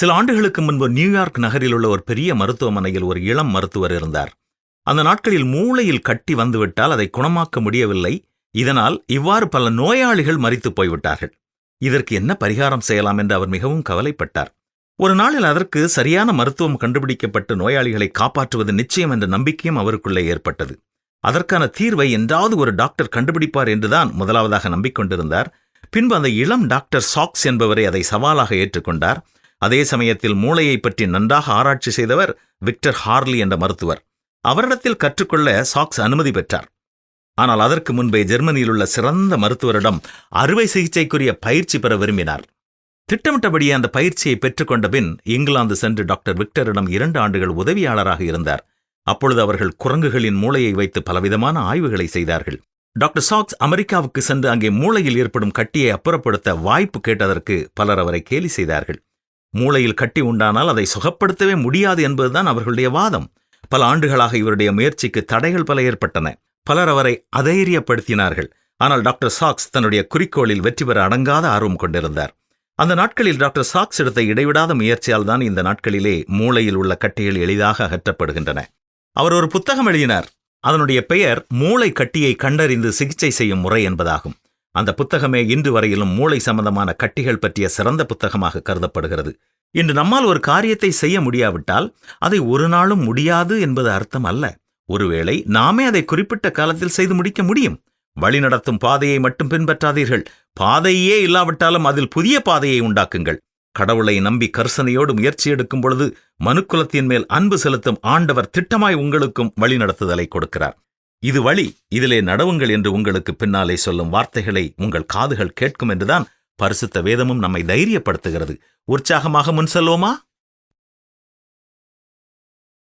சில ஆண்டுகளுக்கு முன்பு நியூயார்க் நகரில் உள்ள ஒரு பெரிய மருத்துவமனையில் ஒரு இளம் மருத்துவர் இருந்தார். அந்த நாட்களில் மூளையில் கட்டி வந்துவிட்டால் அதை குணமாக்க முடியவில்லை. இதனால் இவ்வாறு பல நோயாளிகள் மறித்துப் போய்விட்டார்கள். இதற்கு என்ன பரிகாரம் செய்யலாம் என்று அவர் மிகவும் கவலைப்பட்டார். ஒரு நாளில் அதற்கு சரியான மருத்துவம் கண்டுபிடிக்கப்பட்டு நோயாளிகளை காப்பாற்றுவது நிச்சயம் என்ற நம்பிக்கையும் அவருக்குள்ளே ஏற்பட்டது. அதற்கான தீர்வை என்றாவது ஒரு டாக்டர் கண்டுபிடிப்பார் என்றுதான் முதலாவதாக நம்பிக்கொண்டிருந்தார். பின்பு அந்த இளம் டாக்டர் சாக்ஸ் என்பவரை அதை சவாலாக ஏற்றுக்கொண்டார். அதே சமயத்தில் மூளையை பற்றி நன்றாக ஆராய்ச்சி செய்தவர் விக்டர் ஹார்லி என்ற மருத்துவர். அவரிடத்தில் கற்றுக்கொள்ள சாக்ஸ் அனுமதி பெற்றார். ஆனால் அதற்கு முன்பே ஜெர்மனியில் உள்ள சிறந்த மருத்துவரிடம் அறுவை சிகிச்சைக்குரிய பயிற்சி பெற விரும்பினார். திட்டமிட்டபடியே அந்த பயிற்சியை பெற்றுக்கொண்ட பின் இங்கிலாந்து சென்று டாக்டர் விக்டரிடம் இரண்டு ஆண்டுகள் உதவியாளராக இருந்தார். அப்பொழுது அவர்கள் குரங்குகளின் மூளையை வைத்து பலவிதமான ஆய்வுகளை செய்தார்கள். டாக்டர் சாக்ஸ் அமெரிக்காவுக்கு சென்று அங்கே மூளையில் ஏற்படும் கட்டியை அப்புறப்படுத்த வாய்ப்பு கேட்டதற்கு பலர் அவரை கேலி செய்தார்கள். மூளையில் கட்டி உண்டானால் அதை சுகப்படுத்தவே முடியாது என்பதுதான் அவர்களுடைய வாதம். பல ஆண்டுகளாக இவருடைய முயற்சிக்கு தடைகள் பல ஏற்பட்டன. பலர் அவரை அதைரியப்படுத்தினார்கள் ஆனால் டாக்டர் சாக்ஸ் தன்னுடைய குறிக்கோளில் வெற்றி பெற அடங்காத ஆர்வம் கொண்டிருந்தார். அந்த நாட்களில் டாக்டர் சாக்ஸ் எடுத்த இடைவிடாத முயற்சியால் தான் இந்த நாட்களிலே மூளையில் உள்ள கட்டிகள் எளிதாக அகற்றப்படுகின்றன. அவர் ஒரு புத்தகம் எழுதினார். அதனுடைய பெயர் மூளை கட்டியை கண்டறிந்து சிகிச்சை செய்யும் முறை என்பதாகும். அந்த புத்தகமே இன்று வரையிலும் மூளை சம்பந்தமான கட்டிகள் பற்றிய சிறந்த புத்தகமாக கருதப்படுகிறது. இன்று நம்மால் ஒரு காரியத்தை செய்ய முடியாவிட்டால் அதை ஒரு நாளும் முடியாது என்பது அர்த்தம் அல்ல. ஒருவேளை நாமே அதை குறிப்பிட்ட காலத்தில் செய்து முடிக்க முடியும். வழிநடத்தும் பாதையை மட்டும் பின்பற்றாதீர்கள். பாதையே இல்லாவிட்டாலும் அதில் புதிய பாதையை உண்டாக்குங்கள். கடவுளை நம்பி கர்சனையோடு முயற்சி எடுக்கும் பொழுது மனுக்குலத்தின் மேல் அன்பு செலுத்தும் ஆண்டவர் திட்டமாய் உங்களுக்கும் வழிநடத்துதலை கொடுக்கிறார். இது வழி இதிலே நடவுங்கள் என்று உங்களுக்கு பின்னாலே சொல்லும் வார்த்தைகளை உங்கள் காதுகள் கேட்கும் என்றுதான் பரிசுத்த வேதமும் நம்மை தைரியப்படுத்துகிறது. உற்சாகமாக முன் செல்வோமா?